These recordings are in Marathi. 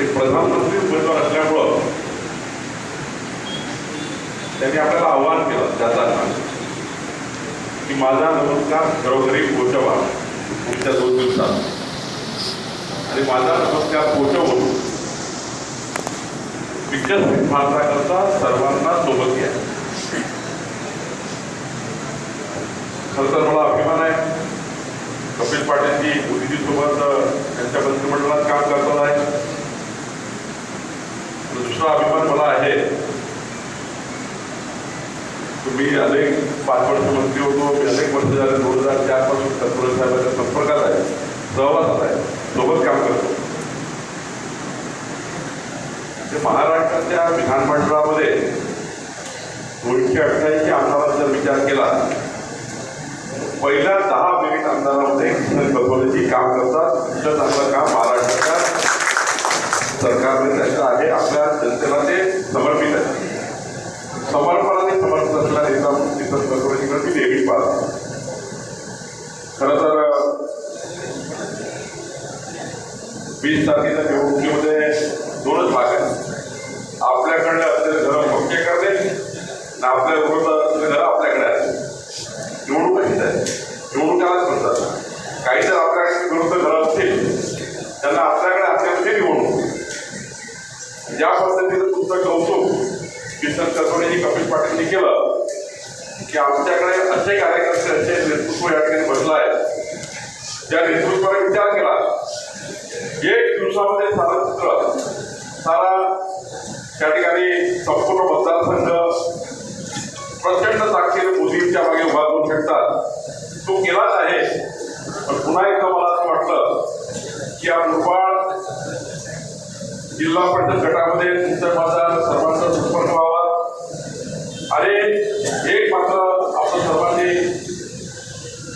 आणि प्रधानमंत्री उमेदवार असल्यामुळं त्यांनी आपल्याला आव्हान केलं जाताना की माझा नमस्कार घरोघरी पोचवा पुढच्या दोन दिवसात. आणि माझा नमस्कार पोचवून विकसित भारताकरता सर्वांना सोबत घ्या. खरं तर मला अभिमान आहे. कपिल पाटीलजी मोदीजी सोबत त्यांच्या मंत्रिमंडळात काम करतात आहे अभिमान मला आहे. तुम्ही अनेक पाच वर्ष मंत्री होतो मी अनेक वर्ष झाले दोन हजार चारपासून तत्पुरे साहेबांच्या संपर्कात आहे सहवासात आहे सोबत काम करतो. ते महाराष्ट्राच्या विधानमंडळामध्ये दोनशे अठ्ठ्याऐंशी आमदारांचा विचार केला पहिल्या दहा मिनिट आमदारामध्ये किसन काम करतात इतकं चांगलं काम महाराष्ट्राच्या सरकारने त्याच्या आहे आपल्या जनतेला ते समर्पित आहे समर्पणाने समर्पित असलेला नेता म्हणून किसन कटोरेजीकडे मी नेहमी पाहतो खरं तर वीस तारखेच्या निवडणुकीमध्ये दोनच भाग आहेत. आपल्याकडे असलेले धर्म पक्के करणे आणि आपल्या विरोधात असलेले घरं आपल्याकडे आहे निवडणूक कशीच आहे निवडणुकालाच म्हणतात काही जर आपल्याकडे विरुद्ध घरं असतील त्यांना आपल्याकडे असल्यामध्ये निवडणूक ज्या पद्धतीनं तुमचं कौतुक किसन कटोरेजी कपिल पाटीलनी केलं की आमच्याकडे असे कार्यकर्ते असे नेतृत्व या ठिकाणी बसलं आहे ज्या नेतृत्वाने विचार केला एक दिवसामध्ये सारं चित्र सारा त्या ठिकाणी संपूर्ण मतदारसंघ प्रचंड ताकदीने मोदींच्या मागे उभा करू शकतात तो केलाच आहे. पण पुन्हा एकदा मला असं वाटलं की या मुरबाड जिल्हा परिषद गटामध्ये तुमचा माझा सर्वांचा संपर्क व्हावा. आणि एक मात्र आपण सर्वांनी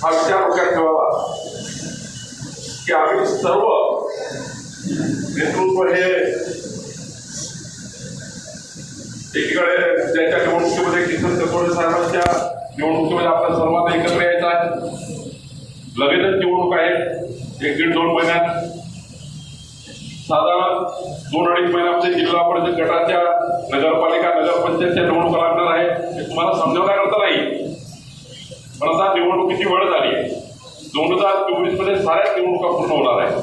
हा विचार डोक्यात ठेवावा की आम्ही सर्व नेतृत्व हे एकीकडे त्याच्या निवडणुकीमध्ये किसन कटोरे साहेबांच्या निवडणुकीमध्ये आपल्या सर्वांना एकत्र यायचं आहे. लगेचच निवडणूक आहे. एक दीड दोन महिन्यात. साधारण दोन अडीच महिन्यामध्ये जिल्हा परिषद गटाच्या नगरपालिका नगरपंचायतच्या निवडणुका लागणार आहे हे तुम्हाला समजवण्याकरता नाही. पण आता निवडणुकीची वेळ झाली? आहे दोन हजार चोवीसमध्ये साऱ्याच साऱ्या निवडणुका पूर्ण होणार आहे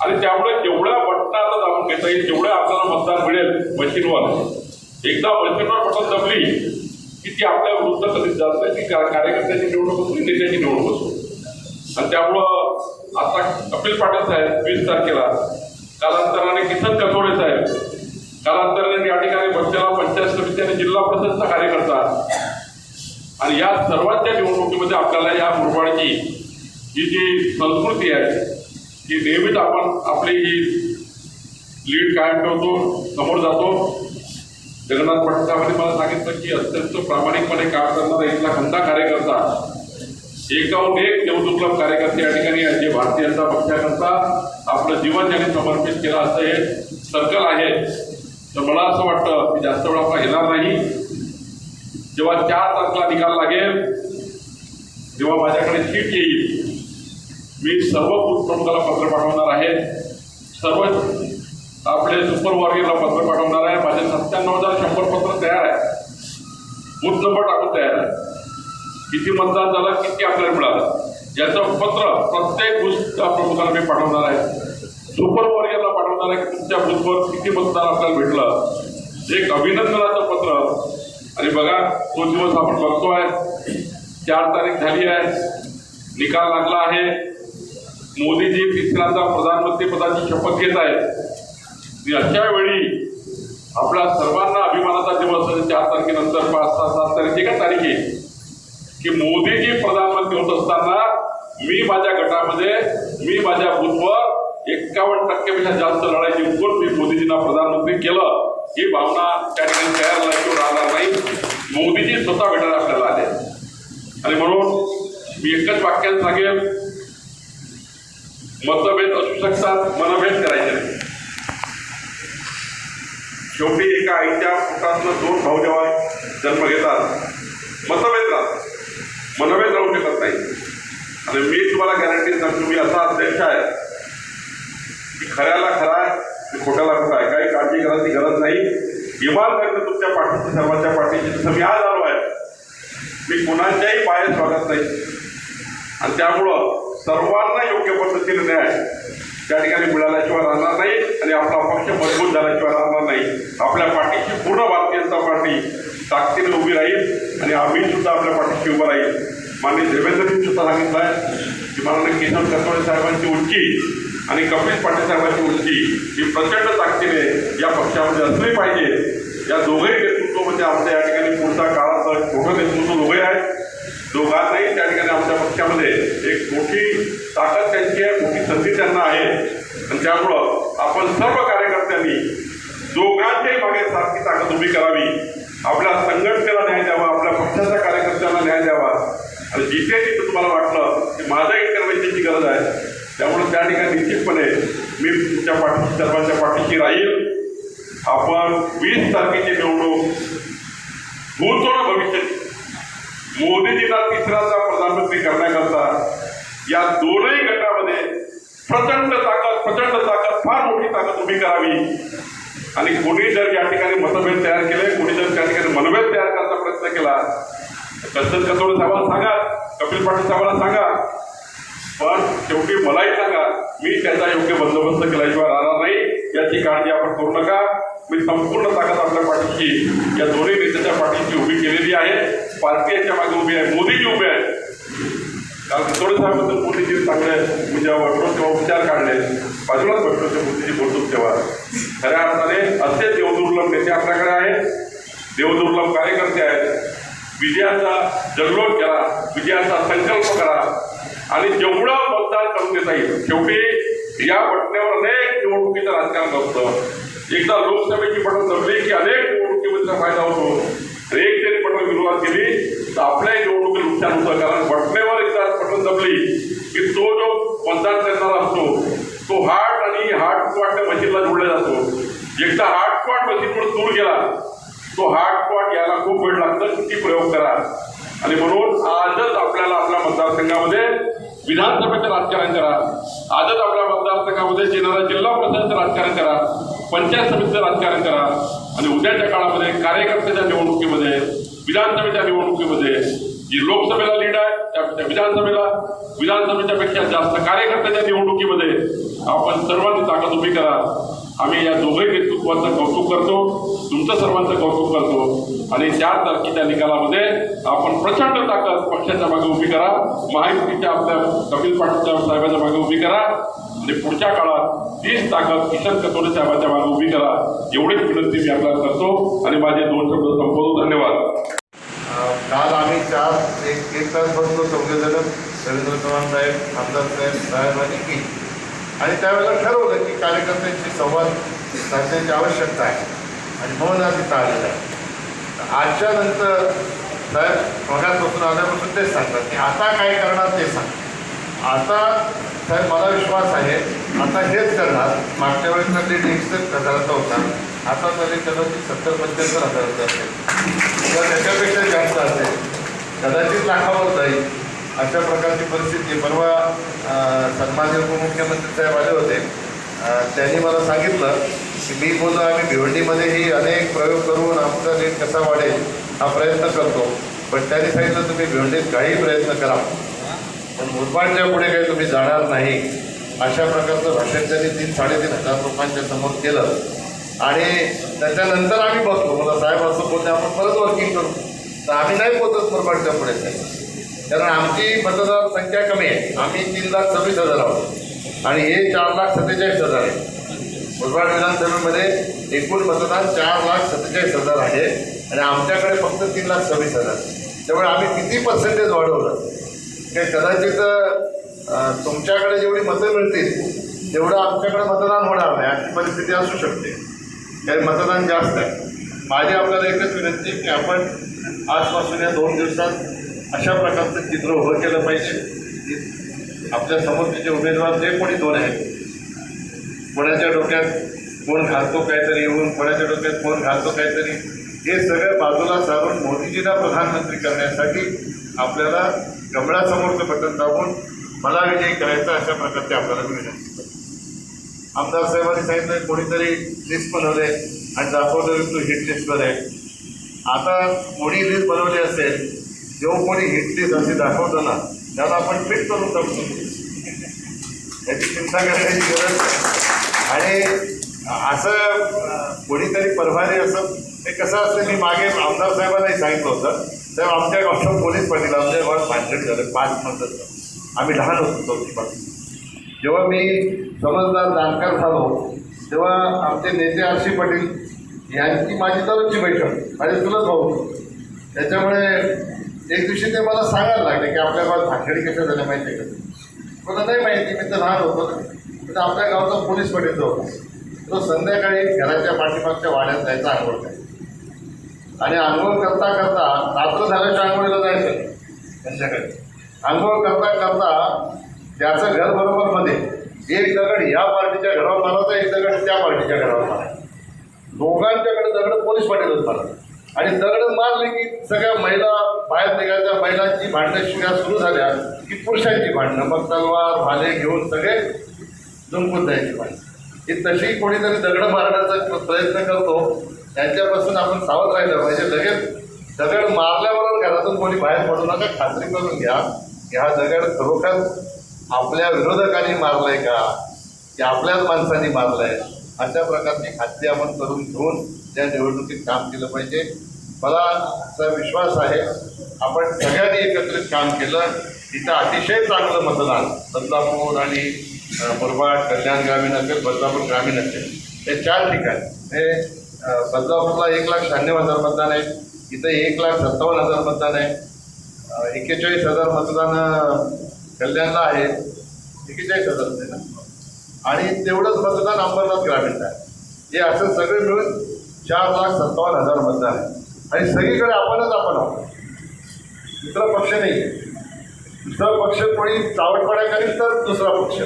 आणि त्यामुळे जेवढ्या बटणं आपण घेता येईल. जेवढं आपल्याला मतदान मिळेल मशीनवर. एकदा मशीनवर पटत जमली की ती आपल्या विरुद्ध कधीच जात नाही. ती का- कार्यकर्त्याची निवडणूक असो नेत्याची निवडणूक असो. आणि त्यामुळं आता कपिल पाटील साहेब वीस तारखेला कालांतराने किसन कथोडे साहेब कालांतराने या ठिकाणी बसलेला पंचायत समिती आणि जिल्हा परिषदचा कार्यकर्ता. आणि या सर्वांच्या निवडणुकीमध्ये आपल्याला या मुरबाडची ही जी संस्कृती आहे ही नेहमीच आपण आपली ही लीड कायम ठेवतो समोर जातो. जगन्नाथ पटकामध्ये मला सांगितलं की अत्यंत प्रामाणिकपणे काम करणारा इथला खंदा कार्यकर्ता. एकाहून एक देवदुर्लभ कार्यकर्ते या ठिकाणी जे भारतीय जनता पक्षाकरता आपलं जीवन ज्यांनी समर्पित केलं असं हे सर्कल आहे. तर मला असं वाटतं की जास्त वेळ आपला घेणार नाही. जेव्हा चार तारखेला निकाल लागेल तेव्हा माझ्याकडे सीट येईल. मी सर्व बूथ प्रमुखाला पत्र पाठवणार आहे. सर्व आपले सुपर वॉरियरला पत्र पाठवणार आहे. माझे सत्त्याण्णव हजार शंभर पत्र तयार आहे. बूथ आपण तयार आहे. किती मतदान झालं किती आपल्याला मिळालं? याचं पत्र प्रत्येक बूथ प्रमुखाला मी पाठवणार आहे. सुपर वॉरियरला पाठवणार आहे की तुमच्या बूथवर किती मतदान आपल्याला भेटलं? एक अभिनंदनाचं पत्र. आणि बघा तो दिवस आपण बघतोय. चार तारीख झाली आहे. निकाल लागला आहे. मोदीजी तिसऱ्यांदा प्रधानमंत्री पदाची शपथ घेत आहेत. की अशा वेळी आपल्या सर्वांना अभिमानाचा दिवस आहे. चार तारखेनंतर पाच सहा सात तारीख एका काय तारीख आहे की मोदीजी प्रधानमंत्री होत असताना मी माझ्या गटामध्ये मी माझ्या बुथवर एक्कावन्न टक्केपेक्षा जास्त लढाई जिंकून मी मोदीजींना प्रधानमंत्री केलं. ही भावना त्या ठिकाणी तयार नाही राहणार नाही. मोदीजी स्वतः भेटायला आपल्याला आले. आणि म्हणून मी एकच वाक्यात सांगेल मतभेद असू शकतात मनभेद करायचे नाही शेवटी एका आईच्या पोटातनं दोन भाऊ जेव्हा जन्म घेतात मतभेद राहतात. मनभेद राहू शकत नाही. आणि मी तुम्हाला गॅरंटी सांगतो मी असा अध्यक्ष आहे की खऱ्याला खरा आहे खोट्याला खोटा आहे. काही काळजी करायची गरज नाही. इमानदारीने तुमच्या पाठीची सर्वांच्या पाठीची जसं मी आज आलो आहे मी कुणाच्याही पायात स्वागत नाही. आणि त्यामुळं सर्वांना योग्य पद्धतीने न्याय त्या ठिकाणी मिळाल्याशिवाय राहणार नाही आणि आपला पक्ष मजबूत झाल्याशिवाय राहणार नाही. आपल्या पाठीशी पूर्ण भारतीय जनता पार्टी ताकदीने उभी राहील आणि आम्ही सुद्धा आपल्या पाठीशी उभं राहील. माननीय देवेंद्रजी सुद्धा सांगितलं आहे की माननीय किशोर कटोळे साहेबांची उंची आणि कपिल पाटील साहेबांची उंची ही प्रचंड ताकदीने या पक्षामध्ये असली पाहिजे. या दोघंही नेतृत्व म्हणजे आमच्या या ठिकाणी पुढचा काळाचं मोठं नेतृत्व दोघे आहे दोघांनाही त्या ठिकाणी आमच्या पक्षामध्ये एक मोठी ताकद त्यांची आहे मोठी संधी त्यांना आहे. आणि त्यामुळं आपण सर्व कार्यकर्त्यांनी दोघांच्याही मागे सारखी ताकद उभी करावी. आपल्या संघटनेला न्याय द्यावा आपल्या पक्षाच्या कार्यकर्त्यांना न्याय द्यावा. आणि जिथे जिथे तुम्हाला वाटलं की माझा इंटरव्हेन्शनची गरज आहे त्यामुळे त्या ठिकाणी निश्चितपणे मी तुमच्या पाठीशी सर्वांच्या पाठीशी राहील. आपण वीस तारखेची निवडणूक भूतो ना भविष्याची मोदीजींना तिसऱ्यांदा प्रधानमंत्री करण्याकरता या दोनही गटामध्ये प्रचंड ताकद प्रचंड ताकद ताकद उभी करावी. आणि कोणी जर या ठिकाणी मतभेद तयार केले कोणी जर त्या ठिकाणी मनभेद तयार करायचा प्रयत्न केला कसं कसोड साहेबांना सांगा कपिल पाटील साहेबांना सांगा. पण शेवटी मलाही सांगा मी त्याचा योग्य बंदोबस्त केल्याशिवाय राहणार नाही. याची काळजी आपण करू नका. मी संपूर्ण ताकद आपल्या पाठीशी या दोन्ही नेत्याच्या पाठीशी उभी केलेली आहे. पार्टी याच्या मागे उभी आहे मोदीजी उभे आहेत. कारण थोडे साहेबांबद्दल मोदीजी चांगले म्हणजे वाटतो तेव्हा उपचार काढले. बाजूलाच बसतो ते मोदीजी बोलतो तेव्हा. खऱ्या अर्थाने असे देवदुर्लभ नेते आपल्याकडे आहेत. देवदुर्लभ कार्यकर्ते आहेत. विजयाचा जल्लोष करा. विजयाचा संकल्प करा. आणि जेवढं मतदार करून देता येईल शेवटी या बटण्यावर अनेक निवडणुकीचं राजकारण असतं. एकदा लोकसभेची बटन दबली की अनेक निवडणुकीमध्ये फायदा होतो. एक तरी बटन विरोधात केली तर आपल्याही निवडणुकीत नुकसान होतं. कारण बटण्यावर एकदा की तो जो मतदान करणारा असतो तो हार्ट आणि हार्ट स्पॉट मशीनला जोडला जातो. एकदा हार्ट स्पॉट मशीनवर दूर गेला तो हार्ट स्पॉट यायला खूप वेळ लागतं किती प्रयोग करा. आणि म्हणून आजच आपल्याला आपल्या मतदारसंघामध्ये विधानसभेचं राजकारण करा. आजच आपल्या मतदारसंघामध्ये येणारा जिल्हा परिषदेचं राजकारण करा. पंचायत समितीचं राजकारण करा. आणि उद्याच्या काळामध्ये कार्यकर्त्याच्या निवडणुकीमध्ये विधानसभेच्या निवडणुकीमध्ये जी लोकसभेला लीड आहे त्यापेक्षा विधानसभेला विधानसभेच्या पेक्षा जास्त कार्यकर्त्याच्या निवडणुकीमध्ये आपण सर्वांची ताकद उभी करा. आम्ही या दोघही नेतृत्वाचं कौतुक करतो तुमचं सर्वांचं कौतुक करतो आणि चार तारखेच्या निकालामध्ये आपण प्रचंड ताकद पक्षाच्या मागे उभी करा महायुतीच्या आपल्या कपिल पाटील साहेबांच्या मागे उभी करा आणि पुढच्या काळात तीच ताकद किशन कटोरे साहेबांच्या मागे उभी करा. एवढीच विनंती मी आपल्याला करतो आणि माझे दोन शब्द संपवतो. धन्यवाद. आम्ही चार एक एक तास बसलो चौघेजण रवींद्र चव्हाण साहेब आमदार साहेब साहेब आणि मी आणि त्यावेळेला ठरवलं की कार्यकर्त्यांशी संवाद साधण्याची आवश्यकता आहे. आणि म्हणून आज इथं आलेलं आहे. आजच्या नंतर साहेब मगाचपासून आल्यापासून तेच सांगतात की आता काय करणार ते सांग. आता साहेब मला विश्वास आहे आता हेच करणार. मागच्या वेळेस ते एकसष्ट हजाराचा होता. आता तरी कदाचित सत्तर पंच्याहत्तर हजाराचा असेल. किंवा त्याच्यापेक्षा जास्त असेल. कदाचित लाखावर जाईल. अशा प्रकारची परिस्थिती परवा अं, सन्मान्य उपमुख्यमंत्री साहेब आले होते. त्यांनी मला सांगितलं की मी बोललो आम्ही भिवंडीमध्येही अनेक प्रयोग करून आमचा रेट कसा वाढेल हा प्रयत्न करतो. पण त्यांनी सांगितलं तुम्ही भिवंडीत काही प्रयत्न करा. पण मुरबाडच्या पुढे काही तुम्ही जाणार नाही. अशा प्रकारचं भाषण त्यांनी तीन साडेतीन हजार लोकांच्या समोर केलं. आणि त्याच्यानंतर आम्ही बघतो. मला साहेब असं बोलले आपण परत वर्किंग करू. तर आम्ही नाही पोहोचत मुरबाडच्या पुढे कारण आमची मतदार संख्या कमी आहे. आम्ही तीन लाख सव्वीस हजार आहोत. आणि हे चार लाख सत्तेचाळीस हजार आहे. मुरबाड विधानसभेमध्ये एकूण मतदान चार लाख सत्तेचाळीस हजार आहे. आणि आमच्याकडे फक्त तीन लाख सव्वीस हजार. त्यामुळे आम्ही किती पर्सेंटेज वाढवलं? ते कदाचित तुमच्याकडे जेवढी मतं मिळतील तेवढं आमच्याकडे मतदान होणार नाही. अशी परिस्थिती असू शकते. कारण मतदान जास्त आहे. माझी आपल्याला एकच विनंती की आपण आजपासून या दोन दिवसात अशा प्रकारचं चित्र उभं केलं पाहिजे. आपल्या समोरचे जे उमेदवार जे कोणी दोन आहेत. कोणाच्या डोक्यात कोण घालतो काहीतरी येऊन कोणाच्या डोक्यात कोण घालतो काहीतरी हे सगळं बाजूला सारून मोदीजींना प्रधानमंत्री करण्यासाठी आपल्याला कमळासमोरचं बटन दाबून मला विजयी करायचं अशा प्रकारचे आपल्याला विनंती आमदार साहेबांनी सांगितलं कोणीतरी लिस्ट बनवले आणि दाखवलं तू हिट लिस्टवर आहे. आता कोणी लिस्ट बनवली असेल जो कोणी हिट लिस्ट असे दाखवतो ना त्याला आपण फिट करून टाकतो. याची चिंता करण्याची गरज आणि असं कोणीतरी परभारी असं ते कसं असतं मी मागे आमदार साहेबांनाही सांगितलं होतं. साहेब आमच्या गावात पोलीस पाटील आमच्या गावात भांडण झालं पाच म्हणतात आम्ही लहान होतो चौथीपासून जेव्हा मी समजदार जाणकार झालो तेव्हा आमचे नेते आरशी पाटील यांची माझी तरुणची बैठक. माझे चुलत भाऊ. त्याच्यामुळे एक दिवशी ते मला सांगायला लागले की आपल्या गावात भांडणी कशा झाल्या माहिती आहे का? मला नाही माहिती मी तर लहान होतो. ना तर आपल्या गावचा पोलीस पटेल जो होता. तो संध्याकाळी घराच्या पाठीमागच्या वाड्यात जायचा आंघोळ करायचा आणि आंघोळ करता करता रात्र झाल्याच्या आंघोळीला जायचं. त्यांच्याकडे आंघोळ करता करता त्याचं घर बरोबरमध्ये एक दगड ह्या पार्टीच्या घरावर मारायचा एक दगड त्या पार्टीच्या घरावर मारायचा दोघांच्याकडे दगड पोलीस पाटीलच मारत आणि दगड मारले की सगळ्या महिला बाहेर निघायच्या महिलांची भांडणं शिव्या सुरू झाल्या की पुरुषांची भांडणं. मग तलवार भाले घेऊन सगळे जुंकून जायची भांडणं की तशी कोणीतरी दगड मारण्याचा प्रयत्न करतो त्यांच्यापासून आपण सावध राहिलं पाहिजे. लगेच दगड मारल्यावरच घरातून कोणी बाहेर पडू नका खात्री करून घ्या की हा दगड खरोखर आपल्या विरोधकांनी मारलाय का? की आपल्याच माणसांनी मारलाय? अशा प्रकारची खात्री आपण करून घेऊन त्या निवडणुकीत काम केलं पाहिजे. मला असा विश्वास आहे आपण सगळ्यांनी एकत्रित काम केलं. तिथं अतिशय चांगलं मतदान बदलापूर आणि मुरबाड कल्याण ग्रामीण असेल बदलापूर ग्रामीण असेल हे चार ठिकाण. हे बदलापूरला एक लाख शहाण्णव हजार मतदान आहे इथं एक लाख सत्तावन्न हजार मतदान आहे एक्केचाळीस हजार मतदान कल्याणला आहे. एक्केचाळीस हजार ना? आणि तेवढंच मतदान अंबरनाथ ग्रामीणला आहे. हे असं सगळे मिळून चार लाख सत्तावन्न हजार मतदान आहे. आणि सगळीकडे आपणच आपण आहोत. दुसरा पक्ष नाही. दुसरा पक्ष कोणी चावटपणा करील तर दुसरा पक्ष.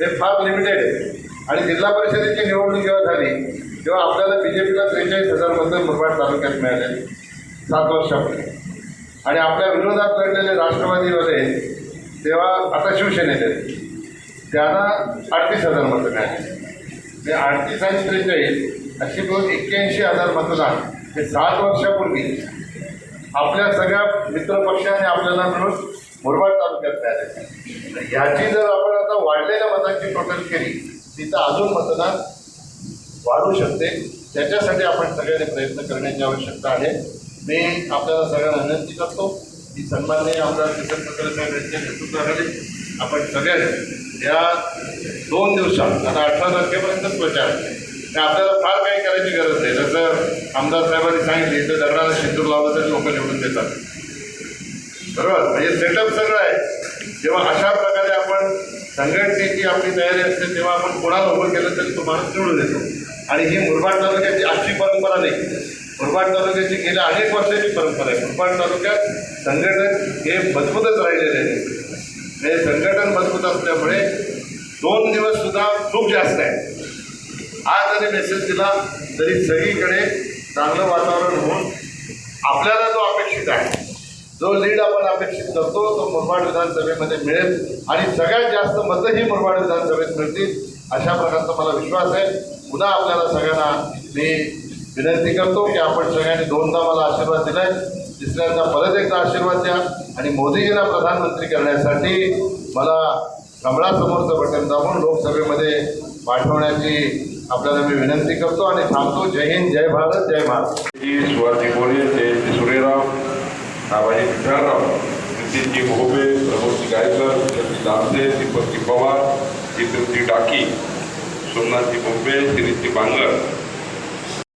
ते फार लिमिटेड आहे. आणि जिल्हा परिषदेची निवडणूक जेव्हा झाली तेव्हा आपल्याला बी जे पीला त्रेचाळीस हजार मतदान मुरबाड तालुक्यात मिळाले. सात वर्षापूर्वी. आणि आपल्या विरोधात लढलेले राष्ट्रवादीवाले तेव्हा आता शिवसेनेचे त्याला अडतीस हजार मतं मिळाली ते अडतीस आणि त्रेचाळीस अशी मिळून एक्क्याऐंशी हजार मतदान हे सात वर्षापूर्वी आपल्या सगळ्या मित्रपक्षाने आपल्याला मिळून मुरबाड तालुक्यात मिळाले ह्याची जर आपण आता वाढलेल्या मतांची टोटल केली तिथं अजून मतदान वाढू शकते. त्याच्यासाठी आपण सगळ्यांनी प्रयत्न करण्याची आवश्यकता आहे. मी आपल्याला सगळ्यांना विनंती करतो की सन्माननीय आमदार किसन पटेल साहेब यांच्या नेतृत्वाखाली आपण सगळ्यांनी या दोन दिवसात आता अठरा तारखेपर्यंत प्रचार आहे. आपल्याला फार काही करायची गरज नाही. जसं आमदार साहेबांनी सांगितले तर दगडाला शिंदूर लावलं तरी लोक निवडून देतात. बरोबर? म्हणजे सेटअप सगळं आहे. जेव्हा अशा प्रकारे आपण संघटनेची आपली तयारी असते तेव्हा आपण कोणाला उभं केलं तरी तो माणूस निवडून येतो आणि ही मुरबाड तालुक्याची आजची परंपरा नाही. मुरबाड तालुक्याची गेल्या अनेक वर्षाची परंपरा आहे. मुरबाड तालुक्यात संघटन हे मजबूतच राहिलेले आहे हे संघटन मजबूत असल्यामुळे दोन दिवस सुद्धा खूप जास्त आहे. आज जरी मेसेज दिला तरी सगळीकडे चांगलं वातावरण होऊन आपल्याला जो अपेक्षित आहे जो लीड आपण अपेक्षित करतो तो मुरबाड विधानसभेमध्ये मिळेल आणि सगळ्यात जास्त मतंही मुरबाड विधानसभेत मिळतील अशा प्रकारचा मला विश्वास आहे. पुन्हा आपल्याला सगळ्यांना मी विनंती करतो की आपण सगळ्यांनी दोनदा मला आशीर्वाद दिलाय. तिसऱ्यांदा परत एकदा आशीर्वाद द्या आणि मोदीजींना प्रधानमंत्री करण्यासाठी मला कमळासमोरचं बटन दाबून लोकसभेमध्ये पाठवण्याची आपल्याला मी विनंती करतो आणि थांबतो जय हिंद जय भारत जय भारत ही सुवाती गोरे जयंती सुरेराव. नाबाजी विठ्ठलराव. नितीनजी मोहबे प्रमोदजी गायकर जगदीश दामदे दीपकजी पवार चित्रजी डाकी सोमनाथजी बोंबे सिरीजजी बांगर.